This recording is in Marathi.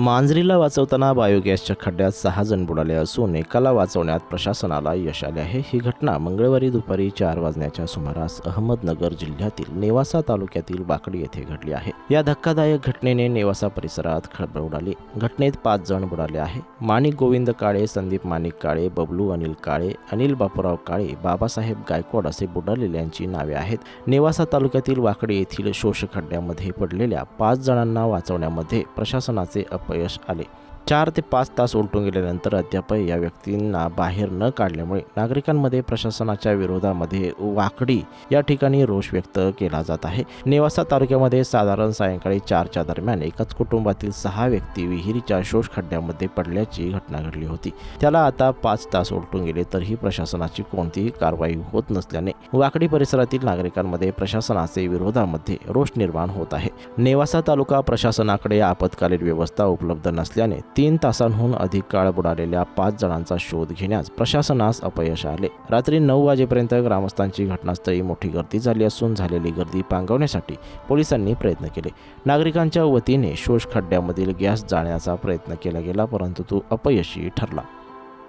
मांजरीला वाचवताना बायोगॅसच्या खड्ड्यात सहा जण बुडाले असून एकाला वाचवण्यात प्रशासनाला यश आले आहे. ही घटना मंगळवारी दुपारी चार वाजण्याच्या सुमारास अहमदनगर जिल्ह्यातील नेवासा तालुक्यातील बाकडी येथे घडली आहे. या धक्कादायक घटनेने नेवासा परिसरात खळबळ उडाली. घटनेत पाच जण बुडाले आहे. माणिक गोविंद काळे संदीप माणिक काळे बबलू अनिल काळे अनिल बापूराव काळे बाबासाहेब गायकवाड असे बुडालेल्यांची नावे आहेत. नेवासा तालुक्यातील वाकडी येथील शोष खड्ड्यामध्ये पडलेल्या पाच जणांना वाचवण्यामध्ये प्रशासनाचे अपयश आले चार ते पाच तास उलटून गेल्यानंतर अद्यापही या व्यक्तींना बाहेर न काढल्यामुळे नागरिकांमध्ये प्रशासनाच्या विरोधामध्ये वाकडी या ठिकाणी रोष व्यक्त केला जात आहे. नेवासा तालुक्यामध्ये साधारण सायंकाळी चारच्या दरम्यान एकाच कुटुंबातील सहा व्यक्ती विहिरीच्या शोष खड्ड्यामध्ये पडल्याची घटना घडली होती. त्याला आता पाच तास उलटून गेले तरीही प्रशासनाची कोणतीही कारवाई होत नसल्याने वाकडी परिसरातील नागरिकांमध्ये प्रशासनाचे विरोधामध्ये रोष निर्माण होत आहे. नेवासा तालुका प्रशासनाकडे आपत्कालीन व्यवस्था उपलब्ध नसल्याने तीन तासांहून अधिक काळ बुडालेल्या पाच जणांचा शोध घेण्यास प्रशासनास अपयश आले. रात्री नऊ वाजेपर्यंत ग्रामस्थांची घटनास्थळी मोठी गर्दी झाली असून झालेली गर्दी पांगवण्यासाठी पोलिसांनी प्रयत्न केले. नागरिकांच्या वतीने शोष खड्ड्यामधील गॅस जाळण्याचा प्रयत्न केला गेला परंतु तो अपयशी ठरला.